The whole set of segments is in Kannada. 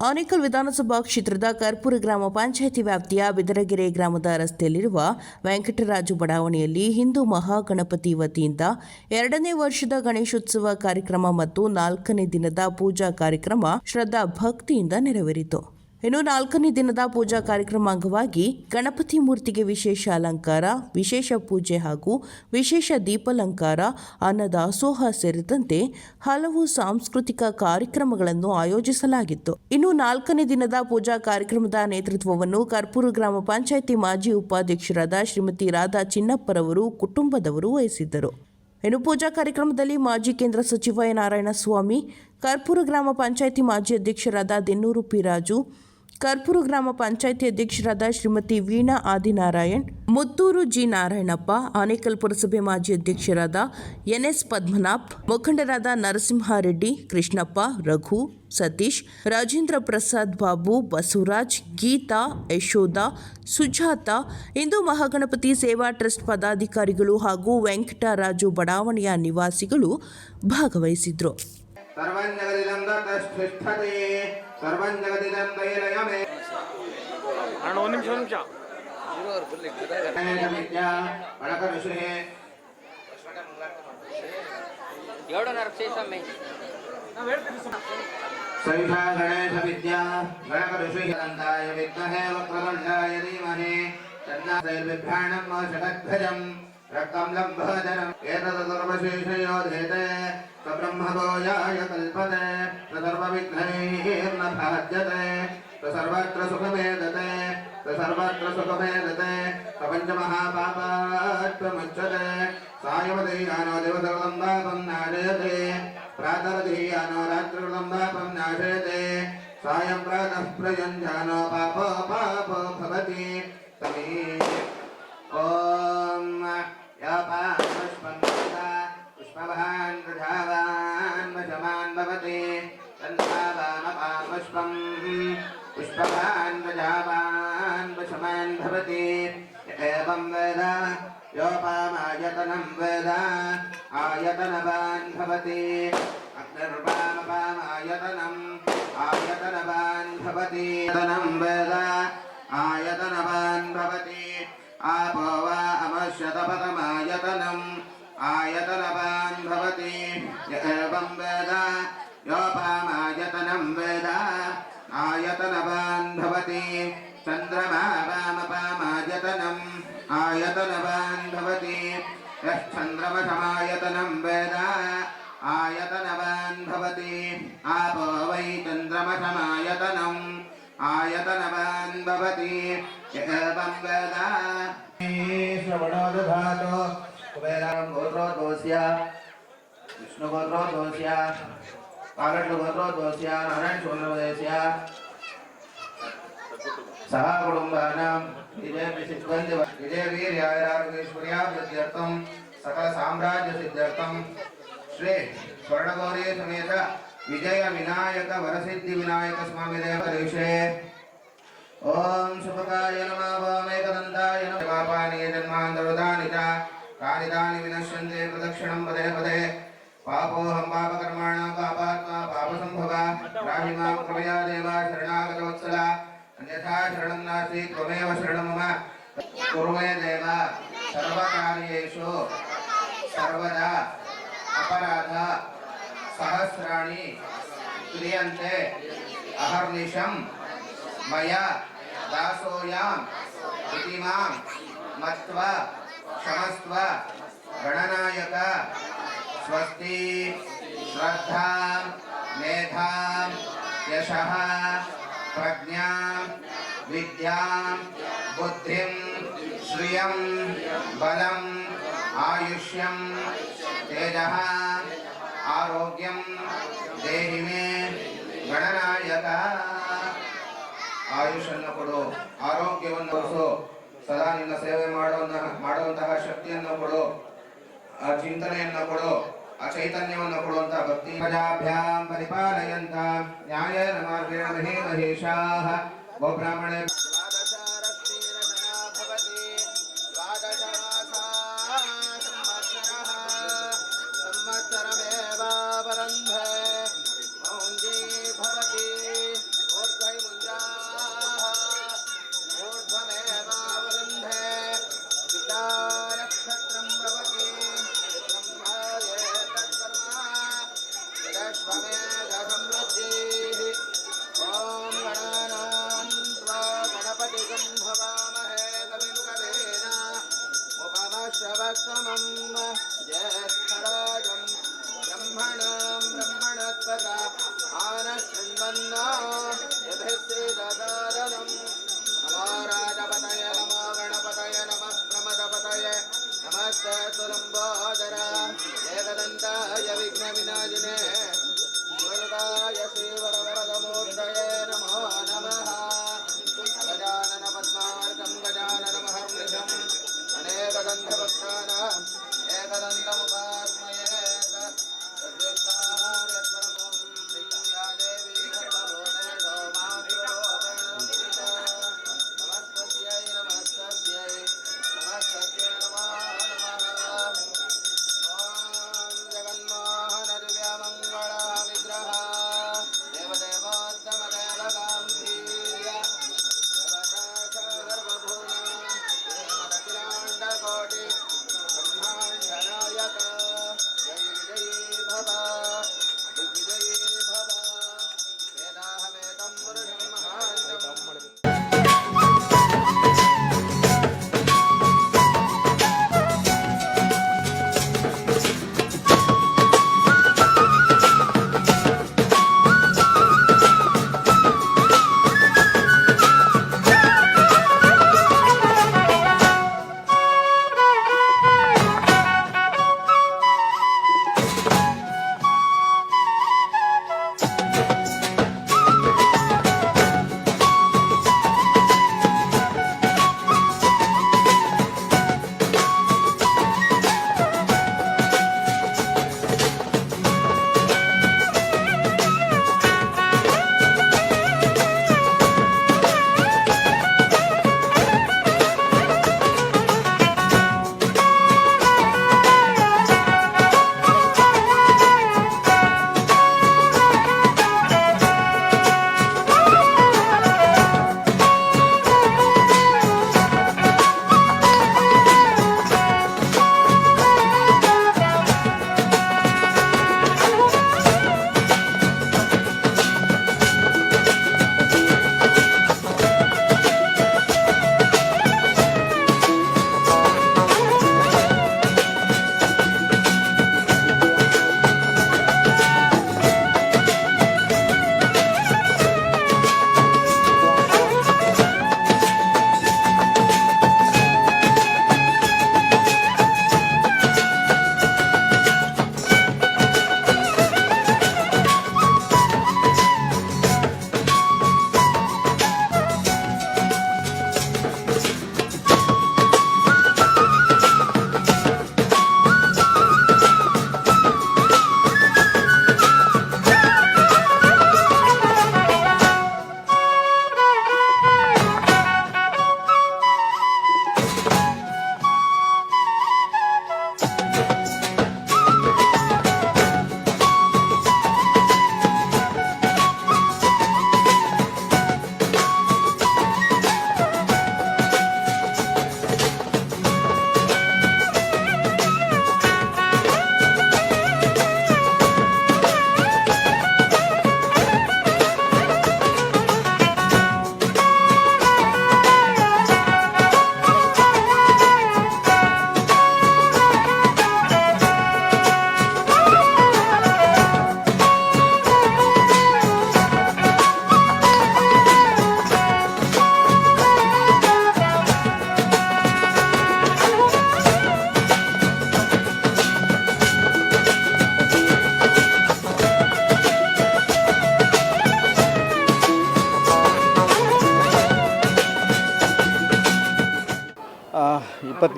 ಆನೇಕಲ್ ವಿಧಾನಸಭಾ ಕ್ಷೇತ್ರದ ಕರ್ಪೂರ ಗ್ರಾಮ ಪಂಚಾಯಿತಿ ವ್ಯಾಪ್ತಿಯ ಬಿದರಗೆರೆ ಗ್ರಾಮದ ರಸ್ತೆಯಲ್ಲಿರುವ ವೆಂಕಟರಾಜು ಬಡಾವಣೆಯಲ್ಲಿ ಹಿಂದೂ ಮಹಾಗಣಪತಿ ವತಿಯಿಂದ ಎರಡನೇ ವರ್ಷದ ಗಣೇಶೋತ್ಸವ ಕಾರ್ಯಕ್ರಮ ಮತ್ತು ನಾಲ್ಕನೇ ದಿನದ ಪೂಜಾ ಕಾರ್ಯಕ್ರಮ ಶ್ರದ್ಧಾ ಭಕ್ತಿಯಿಂದ ನೆರವೇರಿತು. ಇನ್ನು ನಾಲ್ಕನೇ ದಿನದ ಪೂಜಾ ಕಾರ್ಯಕ್ರಮ ಅಂಗವಾಗಿ ಗಣಪತಿ ಮೂರ್ತಿಗೆ ವಿಶೇಷ ಅಲಂಕಾರ, ವಿಶೇಷ ಪೂಜೆ ಹಾಗೂ ವಿಶೇಷ ದೀಪಾಲಂಕಾರ ಅನ್ನದಾಸೋಹ ಸೇರಿದಂತೆ ಹಲವು ಸಾಂಸ್ಕೃತಿಕ ಕಾರ್ಯಕ್ರಮಗಳನ್ನು ಆಯೋಜಿಸಲಾಗಿತ್ತು. ಇನ್ನು ನಾಲ್ಕನೇ ದಿನದ ಪೂಜಾ ಕಾರ್ಯಕ್ರಮದ ನೇತೃತ್ವವನ್ನು ಕರ್ಪೂರು ಗ್ರಾಮ ಪಂಚಾಯಿತಿ ಮಾಜಿ ಉಪಾಧ್ಯಕ್ಷರಾದ ಶ್ರೀಮತಿ ರಾಧಾ ಚಿನ್ನಪ್ಪರವರು ಕುಟುಂಬದವರು ವಹಿಸಿದ್ದರು. ಇನ್ನು ಪೂಜಾ ಕಾರ್ಯಕ್ರಮದಲ್ಲಿ ಮಾಜಿ ಕೇಂದ್ರ ಸಚಿವ ನಾರಾಯಣ ನಾರಾಯಣಸ್ವಾಮಿ, ಕರ್ಪೂರು ಗ್ರಾಮ ಪಂಚಾಯಿತಿ ಮಾಜಿ ಅಧ್ಯಕ್ಷರಾದ ದೆನ್ನೂರು ಪಿ ರಾಜು ಕರ್ಪೂರ ಗ್ರಾಮ ಪಂಚಾಯಿತಿ ಅಧ್ಯಕ್ಷರಾದ ಶ್ರೀಮತಿ ವೀಣಾ ಆದಿನಾರಾಯಣ್, ಮುತ್ತೂರು ಜಿ ನಾರಾಯಣಪ್ಪ, ಆನೇಕಲ್ ಪುರಸಭೆ ಮಾಜಿ ಅಧ್ಯಕ್ಷರಾದ ಎನ್ಎಸ್ ಪದ್ಮನಾಭ್, ಮುಖಂಡರಾದ ನರಸಿಂಹಾರೆಡ್ಡಿ, ಕೃಷ್ಣಪ್ಪ, ರಘು, ಸತೀಶ್, ರಾಜೇಂದ್ರ ಪ್ರಸಾದ್ ಬಾಬು, ಬಸವರಾಜ್, ಗೀತಾ, ಯಶೋಧ, ಸುಜಾತ ಇಂದು ಮಹಾಗಣಪತಿ ಸೇವಾ ಟ್ರಸ್ಟ್ ಪದಾಧಿಕಾರಿಗಳು ಹಾಗೂ ವೆಂಕಟರಾಜು ಬಡಾವಣೆಯ ನಿವಾಸಿಗಳು ಭಾಗವಹಿಸಿದ್ರು. ಸರ್ವಂ ಜಗದಿದಂ ದೈರಯಮೇ ಅಣ್ಣ ಒಂದು ನಿಮಿಷ ನಿಮಿಷ ಎರಡು गणेश विद्या गणक ऋषिहरन्ताय रक्तं लम्भोदरम् एतदुर्वशेषयोधेते सब्रह्मभोजाय कल्पते सर्वविघ्नैर्न भाज्यते सर्वत्र सुखमेदते सर्वत्र सुखमेदते प्रपञ्चमहापापात्वमुच्यते सायवदीयानो दिवसकृतं पापं नाशयते, प्रातरदीयानो रात्रिकृतं पापं नाशयते, सायं प्रातः प्रयुञ्जानो पापो पापो भवति समी ॐ यपापुष्पं पुष्पवान् प्रजावान् वशवान् भवति तन्धावामपापुष्पं पुष्पवान् अग्निर्वामपामायतनम् आयतनवान् भवति आयतनवान् भवति। आपो वा अमश्यतपतमायतनम् आयतनवान् भवति य एवं वेद योपामायतनं वेद आयतनवान् भवति चन्द्रमा वामपामायतनम् आयतनवान् भवति यश्चन्द्रमसमायतनं वेद आयतनवान् भवति आपो वै चन्द्रमसमायतनम् आयतनवान् भवति श्रवणोदभातो। कुबेरां गोत्रोद्वोष्या विष्णुगोत्रोद्वोष्या कालट्लुगोत्रोद्वोष्या नारायणसूर्योदयस्या सह कुटुम्बानां। विजय विनायक वरसिद्धि विनायक स्वामी देव विषये ఓం శుభకాయ నమావామేకదంతాయ నమాపాని జన్మాంతరుదాని చ కానిదాని వినశ్యంతే ప్రదక్షిణం పదే పదే. పాపోహం పాపకర్మాణ పాపాత్మా పాపసంభవ. రాహి మాం కృపయా దేవ శరణాగతవత్సల. అన్యథా శరణం నాసి త్వమేవ శరణం మమ కురుమే దేవ సర్వకార్యేషు. సర్వదా అపరాధ. సహస్రాణి. క్రియంతే అహర్నిశం. मया दासोऽयम् इति मत्वा क्षमस्व गणनायक, स्वस्ति श्रद्धा मेधा यशः प्रज्ञा विद्या बुद्धिं श्रियं बलम् आयुष्यं तेजः आरोग्यं देहि मे, गणनायक। ಆಯುಷನ್ನು ಕೊಡು, ಆರೋಗ್ಯವನ್ನು ಉಳಿಸು. ಸದಾ ನಿನ್ನ ಸೇವೆ ಮಾಡುವಂತಹ ಮಾಡುವಂತಹ ಶಕ್ತಿಯನ್ನು ಕೊಡು, ಆ ಚಿಂತನೆಯನ್ನು ಕೊಡು, ಆ ಚೈತನ್ಯವನ್ನು ಕೊಡುವಂತಹ ಭಕ್ತಿ. ಪ್ರಜಾಭ್ಯಾಂ ಪರಿಪಾಲಯಂತ ನ್ಯಾಯ ಮಾರ್ಗೇಣ ಮಹೇ ಮಹೇಶಾಃ ಗೋಬ್ರಾಹ್ಮಣೇ एकदन्ताय विघ्नविनाशिने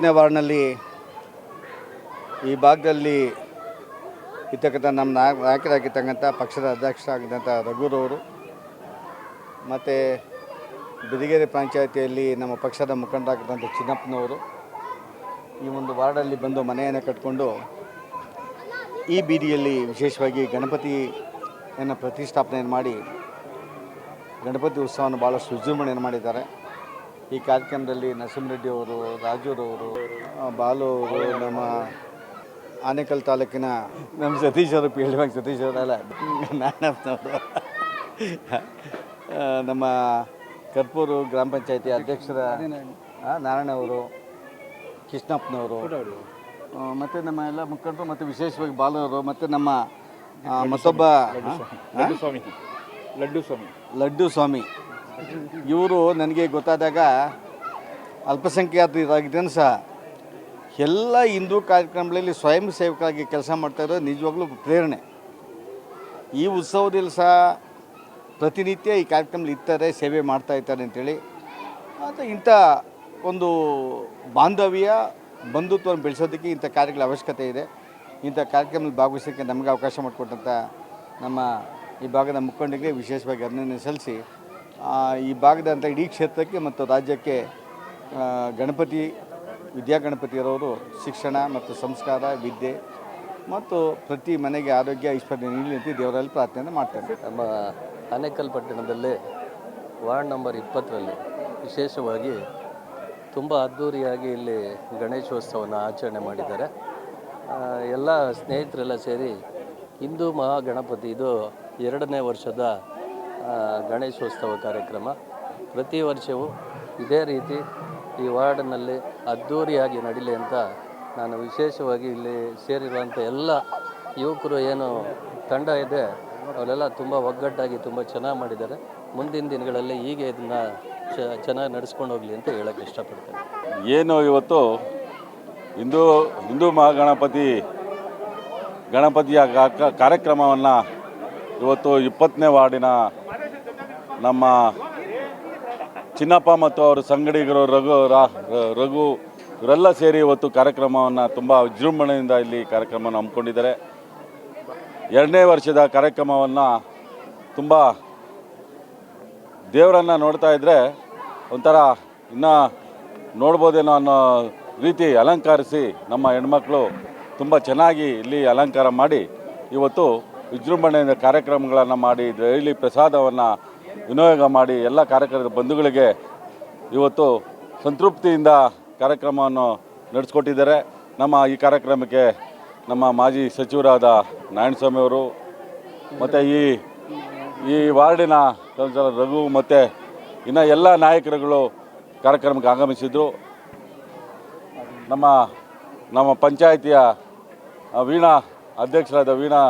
ಇಪ್ಪತ್ತನೇ ವಾರ್ಡ್ನಲ್ಲಿ ಈ ಭಾಗದಲ್ಲಿ ಇರ್ತಕ್ಕಂಥ ನಮ್ಮ ನಾಯಕ ನಾಯಕರಾಗಿರ್ತಕ್ಕಂಥ ಪಕ್ಷದ ಅಧ್ಯಕ್ಷರಾಗಿದ್ದಂಥ ರಘುರವರು ಮತ್ತು ಬಿದಿಗೆರೆ ಪಂಚಾಯತಿಯಲ್ಲಿ ನಮ್ಮ ಪಕ್ಷದ ಮುಖಂಡರಾಗಿದ್ದಂಥ ಚಿನ್ನಪ್ಪನವರು ಈ ಒಂದು ವಾರ್ಡಲ್ಲಿ ಬಂದು ಮನೆಯನ್ನು ಕಟ್ಕೊಂಡು ಈ ಬೀದಿಯಲ್ಲಿ ವಿಶೇಷವಾಗಿ ಗಣಪತಿಯನ್ನು ಪ್ರತಿಷ್ಠಾಪನೆಯನ್ನು ಮಾಡಿ ಗಣಪತಿ ಉತ್ಸವವನ್ನು ಭಾಳ ಸುಜೃಂಭಣೆಯನ್ನು ಮಾಡಿದ್ದಾರೆ. ಈ ಕಾರ್ಯಕ್ರಮದಲ್ಲಿ ನರಸಿಂಹರೆಡ್ಡಿಯವರು ರಾಜೂರವರು ಬಾಲು ಅವರು ನಮ್ಮ ಆನೇಕಲ್ ತಾಲೂಕಿನ ನಮ್ಮ ಸತೀಶ್ ಅವರು ಪಿ ಎಲ್ ಸತೀಶ್ ಅವರಲ್ಲ ನಾನಪ್ಪನವರು. ನಮ್ಮ ಕರ್ಪೂರು ಗ್ರಾಮ ಪಂಚಾಯತಿ ಅಧ್ಯಕ್ಷರ ನಾರಾಯಣ ಅವರು ಕೃಷ್ಣಪ್ಪನವರು. ಮತ್ತು ನಮ್ಮ ಎಲ್ಲ ಮುಖಂಡರು ಮತ್ತು ವಿಶೇಷವಾಗಿ ಬಾಲವರು ಮತ್ತು ನಮ್ಮ ಮತ್ತೊಬ್ಬ? ಸ್ವಾಮಿ. ಲಡ್ಡು ಸ್ವಾಮಿ. ಲಡ್ಡು ಸ್ವಾಮಿ. ಇವರು ನನಗೆ ಗೊತ್ತಾದಾಗ ಅಲ್ಪಸಂಖ್ಯಾತರಾಗಿದ್ದೇನೆ ಸಹ. ಎಲ್ಲ ಹಿಂದೂ ಕಾರ್ಯಕ್ರಮಗಳಲ್ಲಿ ಸ್ವಯಂ ಸೇವಕರಾಗಿ ಕೆಲಸ ಮಾಡ್ತಾ ಇರೋದು ನಿಜವಾಗ್ಲೂ ಪ್ರೇರಣೆ. ಈ ಉತ್ಸವದಲ್ಲಿ ಸಹ ಪ್ರತಿನಿತ್ಯ ಈ ಕಾರ್ಯಕ್ರಮದಲ್ಲಿ ಇರ್ತಾರೆ, ಸೇವೆ ಮಾಡ್ತಾ ಇರ್ತಾರೆ ಅಂತೇಳಿ. ಮತ್ತು ಇಂಥ ಒಂದು ಬಾಂಧವ್ಯ, ಬಂಧುತ್ವವನ್ನು ಬೆಳೆಸೋದಕ್ಕೆ ಇಂಥ ಕಾರ್ಯಗಳ ಅವಶ್ಯಕತೆ ಇದೆ. ಇಂಥ ಕಾರ್ಯಕ್ರಮದಲ್ಲಿ ಭಾಗವಹಿಸೋಕ್ಕೆ ನಮಗೆ ಅವಕಾಶ ಮಾಡಿಕೊಟ್ಟಂಥ ನಮ್ಮ ಈ ಭಾಗದ ಮುಖಂಡರಿಗೆ ವಿಶೇಷವಾಗಿ ಅಭಿನಂದನೆ ಸಲ್ಲಿಸಿ ಈ ಭಾಗದಂಥ ಇಡೀ ಕ್ಷೇತ್ರಕ್ಕೆ ಮತ್ತು ರಾಜ್ಯಕ್ಕೆ ಗಣಪತಿ ವಿದ್ಯಾಗಣಪತಿ ಇರೋರು ಶಿಕ್ಷಣ ಮತ್ತು ಸಂಸ್ಕಾರ, ವಿದ್ಯೆ ಮತ್ತು ಪ್ರತಿ ಮನೆಗೆ ಆರೋಗ್ಯ, ಐಶ್ವರ್ಯ ನೀಡಲಿ ಅಂತ ದೇವರಲ್ಲಿ ಪ್ರಾರ್ಥನೆ ಮಾಡ್ತೇನೆ. ನಮ್ಮ ಅನೇಕಲ್ ಪಟ್ಟಣದಲ್ಲಿ ವಾರ್ಡ್ ನಂಬರ್ ಇಪ್ಪತ್ತರಲ್ಲಿ ವಿಶೇಷವಾಗಿ ತುಂಬ ಅದ್ಧೂರಿಯಾಗಿ ಇಲ್ಲಿ ಗಣೇಶೋತ್ಸವನ ಆಚರಣೆ ಮಾಡಿದ್ದಾರೆ. ಎಲ್ಲ ಸ್ನೇಹಿತರೆಲ್ಲ ಸೇರಿ ಹಿಂದೂ ಮಹಾಗಣಪತಿ, ಇದು ಎರಡನೇ ವರ್ಷದ ಗಣೇಶೋತ್ಸವ ಕಾರ್ಯಕ್ರಮ. ಪ್ರತಿ ವರ್ಷವೂ ಇದೇ ರೀತಿ ಈ ವಾರ್ಡ್ನಲ್ಲಿ ಅದ್ಧೂರಿಯಾಗಿ ನಡೀಲಿ ಅಂತ ನಾನು ವಿಶೇಷವಾಗಿ ಇಲ್ಲಿ ಸೇರಿರುವಂಥ ಎಲ್ಲ ಯುವಕರು ಏನು ತಂಡ ಇದೆ, ಅವರೆಲ್ಲ ತುಂಬ ಒಗ್ಗಟ್ಟಾಗಿ ತುಂಬ ಚೆನ್ನಾಗಿ ಮಾಡಿದ್ದಾರೆ. ಮುಂದಿನ ದಿನಗಳಲ್ಲಿ ಹೀಗೆ ಇದನ್ನು ಚೆನ್ನಾಗಿ ನಡೆಸ್ಕೊಂಡು ಹೋಗಲಿ ಅಂತ ಹೇಳೋಕ್ಕೆ ಇಷ್ಟಪಡ್ತೇನೆ. ಏನು ಇವತ್ತು ಹಿಂದೂ ಹಿಂದೂ ಮಹಾಗಣಪತಿ, ಗಣಪತಿಯ ಕಾರ್ಯಕ್ರಮವನ್ನು ಇವತ್ತು ಇಪ್ಪತ್ತನೇ ವಾರ್ಡಿನ ನಮ್ಮ ಚಿನ್ನಪ್ಪ ಮತ್ತು ಅವರ ಸಂಗಡಿಗರು ರಘು, ರಾ- ರಘು ಇವರೆಲ್ಲ ಸೇರಿ ಇವತ್ತು ಕಾರ್ಯಕ್ರಮವನ್ನು ತುಂಬ ವಿಜೃಂಭಣೆಯಿಂದ ಇಲ್ಲಿ ಕಾರ್ಯಕ್ರಮವನ್ನು ಹಮ್ಮಿಕೊಂಡಿದ್ದಾರೆ. ಎರಡನೇ ವರ್ಷದ ಕಾರ್ಯಕ್ರಮವನ್ನು ತುಂಬ ದೇವರನ್ನು ನೋಡ್ತಾ ಇದ್ದರೆ ಒಂಥರ ಇನ್ನೂ ನೋಡ್ಬೋದೇನೋ ಅನ್ನೋ ರೀತಿ ಅಲಂಕರಿಸಿ ನಮ್ಮ ಹೆಣ್ಮಕ್ಳು ತುಂಬ ಚೆನ್ನಾಗಿ ಇಲ್ಲಿ ಅಲಂಕಾರ ಮಾಡಿ ಇವತ್ತು ವಿಜೃಂಭಣೆಯಿಂದ ಕಾರ್ಯಕ್ರಮಗಳನ್ನು ಮಾಡಿ ಡೈಲಿ ಪ್ರಸಾದವನ್ನು ವಿನಿಯೋಗ ಮಾಡಿ ಎಲ್ಲ ಕಾರ್ಯಕ್ರಮದ ಬಂಧುಗಳಿಗೆ ಇವತ್ತು ಸಂತೃಪ್ತಿಯಿಂದ ಕಾರ್ಯಕ್ರಮವನ್ನು ನಡೆಸ್ಕೊಟ್ಟಿದ್ದಾರೆ. ನಮ್ಮ ಈ ಕಾರ್ಯಕ್ರಮಕ್ಕೆ ನಮ್ಮ ಮಾಜಿ ಸಚಿವರಾದ ನಾರಾಯಣಸ್ವಾಮಿ ಅವರು, ಮತ್ತು ಈ ಈ ವಾರ್ಡಿನ ಕೌನ್ಸಿಲರ್ ರಘು, ಮತ್ತು ಇನ್ನು ಎಲ್ಲ ನಾಯಕರುಗಳು ಕಾರ್ಯಕ್ರಮಕ್ಕೆ ಆಗಮಿಸಿದ್ದರು ನಮ್ಮ ನಮ್ಮ ಪಂಚಾಯಿತಿಯ ವೀಣಾ ಅಧ್ಯಕ್ಷರಾದ ವೀಣಾ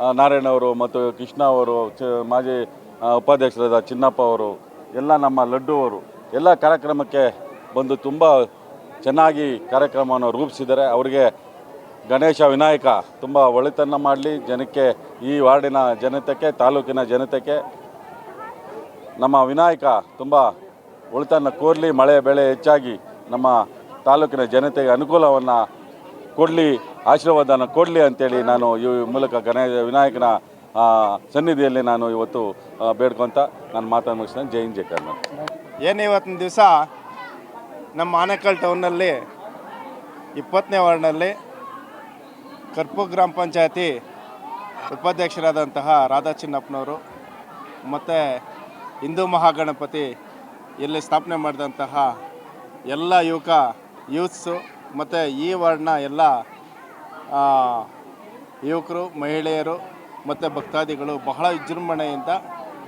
ನಾರಾಯಣ್ ಅವರು ಮತ್ತು ಕೃಷ್ಣ ಅವರು, ಚ, ಮಾಜಿ ಉಪಾಧ್ಯಕ್ಷರಾದ ಚಿನ್ನಪ್ಪ ಅವರು, ಎಲ್ಲ ನಮ್ಮ ಲಡ್ಡು ಅವರು, ಎಲ್ಲ ಕಾರ್ಯಕ್ರಮಕ್ಕೆ ಬಂದು ತುಂಬ ಚೆನ್ನಾಗಿ ಕಾರ್ಯಕ್ರಮವನ್ನು ರೂಪಿಸಿದ್ದಾರೆ. ಅವರಿಗೆ ಗಣೇಶ ವಿನಾಯಕ ತುಂಬ ಒಳಿತನ್ನು ಮಾಡಲಿ. ಜನಕ್ಕೆ ಈ ವಾರ್ಡಿನ ಜನತೆಗೆ, ತಾಲೂಕಿನ ಜನತೆಗೆ ನಮ್ಮ ವಿನಾಯಕ ತುಂಬ ಒಳಿತನ್ನು ಕೋರಲಿ. ಮಳೆ, ಬೆಳೆ ಹೆಚ್ಚಾಗಿ ನಮ್ಮ ತಾಲೂಕಿನ ಜನತೆಗೆ ಅನುಕೂಲವನ್ನು ಕೊಡಲಿ. ಆಶೀರ್ವಾದನ ಕೊಡಲಿ ಅಂತೇಳಿ ನಾನು ಈ ಮೂಲಕ ಗಣೇಶ ವಿನಾಯಕನ ಸನ್ನಿಧಿಯಲ್ಲಿ ನಾನು ಇವತ್ತು ಬೇಡ್ಕೊಂತ ನಾನು ಮಾತನ್ನು ಮುಗಿಸ್ತೇನೆ. ಜೈ ಹಿಂದ್ ಕರ್ನಾಟಕ. ಏನು ಇವತ್ತಿನ ದಿವಸ? ನಮ್ಮ ಆನೇಕಲ್ ಟೌನ್ನಲ್ಲಿ ಇಪ್ಪತ್ತನೇ ವಾರ್ಡ್ನಲ್ಲಿ ಕರ್ಪು ಗ್ರಾಮ ಪಂಚಾಯತಿ ಉಪಾಧ್ಯಕ್ಷರಾದಂತಹ ರಾಧಾ ಚಿನ್ನಪ್ಪನವರು ಮತ್ತು ಹಿಂದೂ ಮಹಾಗಣಪತಿ ಇಲ್ಲಿ ಸ್ಥಾಪನೆ ಮಾಡಿದಂತಹ ಎಲ್ಲ ಯುವಕ, ಯೂತ್ಸು, ಮತ್ತು ಈ ವಾರ್ಡ್ನ ಎಲ್ಲ ಯುವಕರು, ಮಹಿಳೆಯರು ಮತ್ತು ಭಕ್ತಾದಿಗಳು ಬಹಳ ವಿಜೃಂಭಣೆಯಿಂದ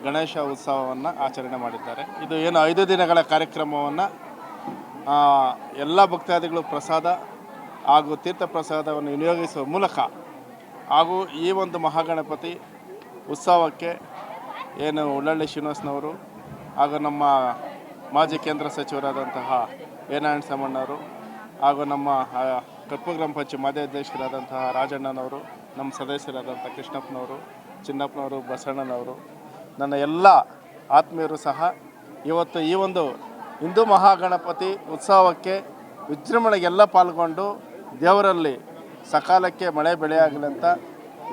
ಗಣೇಶ ಉತ್ಸವವನ್ನು ಆಚರಣೆ ಮಾಡಿದ್ದಾರೆ. ಇದು ಏನು ಐದು ದಿನಗಳ ಕಾರ್ಯಕ್ರಮವನ್ನು ಎಲ್ಲ ಭಕ್ತಾದಿಗಳು ಪ್ರಸಾದ ಹಾಗೂ ತೀರ್ಥ ಪ್ರಸಾದವನ್ನು ವಿನಿಯೋಗಿಸುವ ಮೂಲಕ ಹಾಗೂ ಈ ಒಂದು ಮಹಾಗಣಪತಿ ಉತ್ಸವಕ್ಕೆ ಏನು ಉಳ್ಳಳ್ಳಿ ಶ್ರೀನಿವಾಸನವರು ಹಾಗೂ ನಮ್ಮ ಮಾಜಿ ಕೇಂದ್ರ ಸಚಿವರಾದಂತಹ ಎ ನಾರಾಯಣ ಸಾಮಣ್ಣವರು ಹಾಗೂ ನಮ್ಮ ಕರ್ಪೂರ್ ಗ್ರಾಮ ಪಂಚಾಯತ್ ಮಾಜಿ ಅಧ್ಯಕ್ಷರಾದಂತಹ ರಾಜಣ್ಣನವರು, ನಮ್ಮ ಸದಸ್ಯರಾದಂಥ ಕೃಷ್ಣಪ್ಪನವರು, ಚಿನ್ನಪ್ಪನವರು, ಬಸಣ್ಣನವರು, ನನ್ನ ಎಲ್ಲ ಆತ್ಮೀಯರು ಸಹ ಇವತ್ತು ಈ ಒಂದು ಹಿಂದೂ ಮಹಾಗಣಪತಿ ಉತ್ಸವಕ್ಕೆ ವಿಜೃಂಭಣೆಗೆಲ್ಲ ಪಾಲ್ಗೊಂಡು ದೇವರಲ್ಲಿ ಸಕಾಲಕ್ಕೆ ಮಳೆ ಬೆಳೆಯಾಗಲಿ ಅಂತ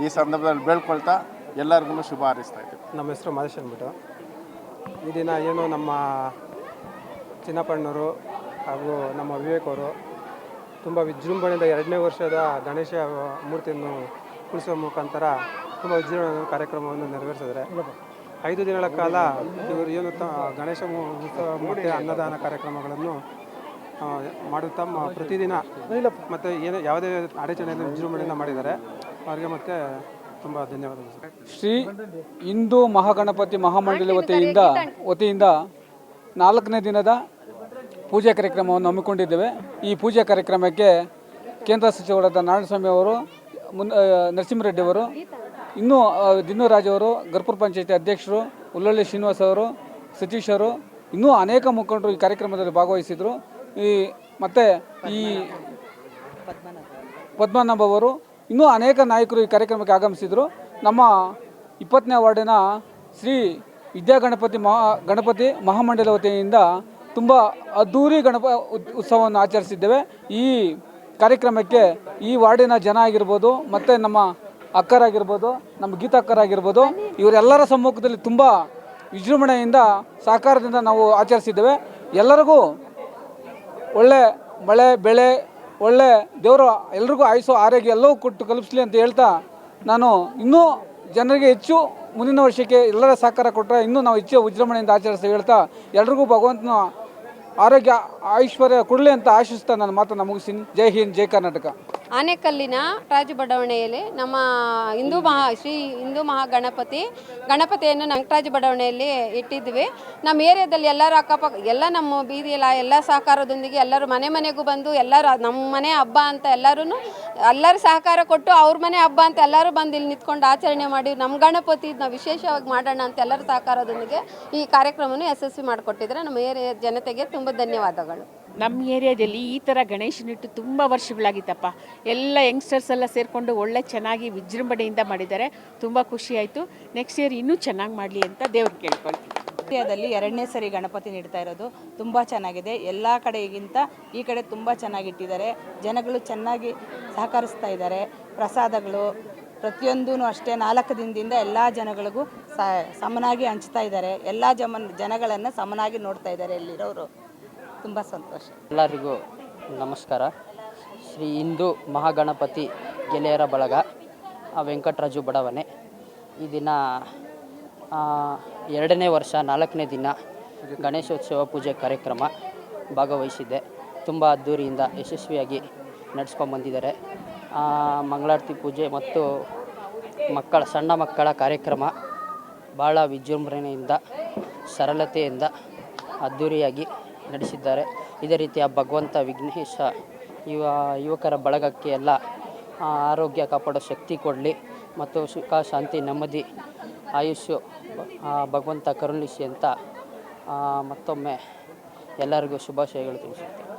ಈ ಸಂದರ್ಭದಲ್ಲಿ ಬೇಳ್ಕೊಳ್ತಾ ಎಲ್ಲರಿಗೂ ಶುಭ ಹಾರೈಸ್ತಾ ಇದ್ದೀವಿ. ನಮ್ಮ ಹೆಸರು ಮಹೇಶ್ ಅಂದ್ಬಿಟ್ಟು. ಈ ದಿನ ಏನು ನಮ್ಮ ಚಿನ್ನಪ್ಪಣ್ಣವರು ಹಾಗೂ ನಮ್ಮ ವಿವೇಕ್ ಅವರು ತುಂಬ ವಿಜೃಂಭಣೆಯಿಂದ ಎರಡನೇ ವರ್ಷದ ಗಣೇಶ ಮೂರ್ತಿಯನ್ನು ಉಳಿಸುವ ಮುಖಾಂತರ ತುಂಬ ವಿಜೃಂಭಣೆ ಕಾರ್ಯಕ್ರಮವನ್ನು ನೆರವೇರಿಸಿದ್ದಾರೆ. ಐದು ದಿನಗಳ ಕಾಲ ಇವರು ಏನು ತ, ಗಣೇಶ ಮೂರ್ತಿ ಅನ್ನದಾನ ಕಾರ್ಯಕ್ರಮಗಳನ್ನು ಮಾಡುತ್ತಾ ಪ್ರತಿದಿನ ಮತ್ತು ಏನು ಯಾವುದೇ ಅಡಚಣೆಯನ್ನು ವಿಜೃಂಭಣೆಯಿಂದ ಮಾಡಿದ್ದಾರೆ. ಅವರಿಗೆ ಮತ್ತೆ ತುಂಬ ಧನ್ಯವಾದಗಳು ಶ್ರೀ ಹಿಂದೂ ಮಹಾಗಣಪತಿ ಮಹಾಮಂಡಳಿ ವತಿಯಿಂದ ವತಿಯಿಂದ ನಾಲ್ಕನೇ ದಿನದ ಪೂಜಾ ಕಾರ್ಯಕ್ರಮವನ್ನು ಹಮ್ಮಿಕೊಂಡಿದ್ದೇವೆ. ಈ ಪೂಜಾ ಕಾರ್ಯಕ್ರಮಕ್ಕೆ ಕೇಂದ್ರ ಸಚಿವರಾದ ನಾರಾಯಣಸ್ವಾಮಿ ಅವರು, ಮುನ್ ನರಸಿಂಹರೆಡ್ಡಿ ಅವರು, ಇನ್ನೂ ದಿನ್ನೂರಾಜ್ ಅವರು, ಗರ್ಪುರ್ ಪಂಚಾಯತಿ ಅಧ್ಯಕ್ಷರು ಉಲ್ಲಳ್ಳಿ ಶ್ರೀನಿವಾಸ್ ಅವರು, ಸತೀಶ್ ಅವರು, ಇನ್ನೂ ಅನೇಕ ಮುಖಂಡರು ಈ ಕಾರ್ಯಕ್ರಮದಲ್ಲಿ ಭಾಗವಹಿಸಿದರು. ಈ, ಮತ್ತು ಈ ಪದ್ಮನಾಭ ಅವರು, ಇನ್ನೂ ಅನೇಕ ನಾಯಕರು ಈ ಕಾರ್ಯಕ್ರಮಕ್ಕೆ ಆಗಮಿಸಿದರು. ನಮ್ಮ ಇಪ್ಪತ್ತನೇ ವಾರ್ಡಿನ ಶ್ರೀ ವಿದ್ಯಾಗಣಪತಿ ಮಹಾ, ಗಣಪತಿ ಮಹಾಮಂಡಲ ವತಿಯಿಂದ ತುಂಬ ಅದ್ಧೂರಿ ಗಣಪ ಉತ್- ಉತ್ಸವವನ್ನು ಆಚರಿಸಿದ್ದೇವೆ. ಈ ಕಾರ್ಯಕ್ರಮಕ್ಕೆ ಈ ವಾರ್ಡಿನ ಜನ ಆಗಿರ್ಬೋದು, ಮತ್ತು ನಮ್ಮ ಅಕ್ಕರಾಗಿರ್ಬೋದು, ನಮ್ಮ ಗೀತಕ್ಕರಾಗಿರ್ಬೋದು, ಇವರೆಲ್ಲರ ಸಮ್ಮುಖದಲ್ಲಿ ತುಂಬ ವಿಜೃಂಭಣೆಯಿಂದ ಸಹಕಾರದಿಂದ ನಾವು ಆಚರಿಸಿದ್ದೇವೆ. ಎಲ್ಲರಿಗೂ ಒಳ್ಳೆ ಮಳೆ, ಬೆಳೆ, ಒಳ್ಳೆ ದೇವರು ಎಲ್ರಿಗೂ ಆಯುಸು ಆರೋಗ್ಯ ಎಲ್ಲವೂ ಕೊಟ್ಟು ಕಲ್ಪಿಸಲಿ ಅಂತ ಹೇಳ್ತಾ ನಾನು ಇನ್ನೂ ಜನರಿಗೆ ಹೆಚ್ಚು ಮುಂದಿನ ವರ್ಷಕ್ಕೆ ಎಲ್ಲರ ಸಹಕಾರ ಕೊಟ್ಟರೆ ಇನ್ನೂ ನಾವು ಹೆಚ್ಚು ವಿಜೃಂಭಣೆಯಿಂದ ಆಚರಿಸ್ತಾ ಹೇಳ್ತಾ ಎಲ್ರಿಗೂ ಭಗವಂತನ ಆರೋಗ್ಯ ಐಶ್ವರ್ಯ ಕೊಡಲಿ ಅಂತ ಆಶಿಸ್ತಾ ನನ್ನ ಮಾತನ್ನು ಮುಗಿಸ್ತೀನಿ. ಜೈ ಹಿಂದ್ ಜೈ ಕರ್ನಾಟಕ. ಆನೆಕಲ್ಲಿನ ರಾಜು ಬಡಾವಣೆಯಲ್ಲಿ ನಮ್ಮ ಹಿಂದೂ ಮಹಾ, ಶ್ರೀ ಹಿಂದೂ ಮಹಾಗಣಪತಿ ಗಣಪತಿಯನ್ನು ನಂಕರಾಜು ಬಡಾವಣೆಯಲ್ಲಿ ಇಟ್ಟಿದ್ವಿ. ನಮ್ಮ ಏರಿಯಾದಲ್ಲಿ ಎಲ್ಲರೂ ಅಕ್ಕಪಕ್ಕ, ಎಲ್ಲ ನಮ್ಮ ಬೀದಿಯಲ್ಲ ಎಲ್ಲ ಸಹಕಾರದೊಂದಿಗೆ ಎಲ್ಲರೂ ಮನೆ ಮನೆಗೂ ಬಂದು ಎಲ್ಲರೂ, ನಮ್ಮ ಮನೆ ಹಬ್ಬ ಅಂತ ಎಲ್ಲರೂ ಎಲ್ಲರೂ ಸಹಕಾರ ಕೊಟ್ಟು ಅವ್ರ ಮನೆ ಹಬ್ಬ ಅಂತ ಎಲ್ಲರೂ ಬಂದು ಇಲ್ಲಿ ನಿಂತ್ಕೊಂಡು ಆಚರಣೆ ಮಾಡಿ, ನಮ್ಮ ಗಣಪತಿ ನಾವು ವಿಶೇಷವಾಗಿ ಮಾಡೋಣ ಅಂತ ಎಲ್ಲರ ಸಹಕಾರದೊಂದಿಗೆ ಈ ಕಾರ್ಯಕ್ರಮವನ್ನು ಯಶಸ್ವಿ ಮಾಡಿಕೊಟ್ಟಿದ್ರೆ ನಮ್ಮ ಏರಿಯಾ ಜನತೆಗೆ ತುಂಬ ಧನ್ಯವಾದಗಳು. ನಮ್ಮ ಏರಿಯಾದಲ್ಲಿ ಈ ಥರ ಗಣೇಶನಿಟ್ಟು ತುಂಬ ವರ್ಷಗಳಾಗಿತ್ತಪ್ಪ. ಎಲ್ಲ ಯಂಗ್ಸ್ಟರ್ಸ್ ಎಲ್ಲ ಸೇರಿಕೊಂಡು ಒಳ್ಳೆ ಚೆನ್ನಾಗಿ ವಿಜೃಂಭಣೆಯಿಂದ ಮಾಡಿದ್ದಾರೆ. ತುಂಬ ಖುಷಿ ಆಯಿತು. ನೆಕ್ಸ್ಟ್ ಇಯರ್ ಇನ್ನೂ ಚೆನ್ನಾಗಿ ಮಾಡಲಿ ಅಂತ ದೇವ್ರು ಕೇಳ್ಕೊಳ್ತೀವಿ ಇಂಡಿಯಾದಲ್ಲಿ ಎರಡನೇ ಸರಿ ಗಣಪತಿ ನೀಡ್ತಾ ಇರೋದು ತುಂಬ ಚೆನ್ನಾಗಿದೆ. ಎಲ್ಲ ಕಡೆಗಿಂತ ಈ ಕಡೆ ತುಂಬ ಚೆನ್ನಾಗಿಟ್ಟಿದ್ದಾರೆ ಜನಗಳು ಚೆನ್ನಾಗಿ ಸಹಕರಿಸ್ತಾ ಇದ್ದಾರೆ. ಪ್ರಸಾದಗಳು ಪ್ರತಿಯೊಂದೂ ಅಷ್ಟೇ ನಾಲ್ಕು ದಿನದಿಂದ ಎಲ್ಲ ಜನಗಳಿಗೂ ಸಮನಾಗಿ ಹಂಚ್ತಾ ಇದ್ದಾರೆ. ಎಲ್ಲ ಜಮನ್, ಜನಗಳನ್ನು ಸಮನಾಗಿ ನೋಡ್ತಾ ಇದ್ದಾರೆ ಇಲ್ಲಿರೋರು. ತುಂಬ ಸಂತೋಷ. ಎಲ್ಲರಿಗೂ ನಮಸ್ಕಾರ. ಶ್ರೀ ಹಿಂದೂ ಮಹಾಗಣಪತಿ ಗೆಳೆಯರ ಬಳಗ ವೆಂಕಟರಾಜು ಬಡಾವಣೆ. ಈ ದಿನ ಎರಡನೇ ವರ್ಷ, ನಾಲ್ಕನೇ ದಿನ ಗಣೇಶೋತ್ಸವ ಪೂಜೆ ಕಾರ್ಯಕ್ರಮ ಭಾಗವಹಿಸಿದ್ದೆ. ತುಂಬ ಅದ್ದೂರಿಯಿಂದ ಯಶಸ್ವಿಯಾಗಿ ನಡೆಸ್ಕೊಂಬಂದಿದ್ದಾರೆ ಮಂಗಳಾರತಿ ಪೂಜೆ ಮತ್ತು ಮಕ್ಕಳ, ಸಣ್ಣ ಮಕ್ಕಳ ಕಾರ್ಯಕ್ರಮ ಭಾಳ ವಿಜೃಂಭಣೆಯಿಂದ, ಸರಳತೆಯಿಂದ ಅದ್ಧೂರಿಯಾಗಿ ನಡೆಸಿದ್ದಾರೆ. ಇದೇ ರೀತಿಯ ಭಗವಂತ ವಿಘ್ನೇಶ ಯುವ ಯುವಕರ ಬಳಗಕ್ಕೆ ಎಲ್ಲ ಆರೋಗ್ಯ ಕಾಪಾಡೋ ಶಕ್ತಿ ಕೊಡಲಿ ಮತ್ತು ಸುಖ, ಶಾಂತಿ, ನೆಮ್ಮದಿ, ಆಯುಷ್ಯು ಭಗವಂತ ಕರುಣಿಸಿ ಅಂತ ಮತ್ತೊಮ್ಮೆ ಎಲ್ಲರಿಗೂ ಶುಭಾಶಯಗಳು ತಿಳಿಸುತ್ತೇನೆ.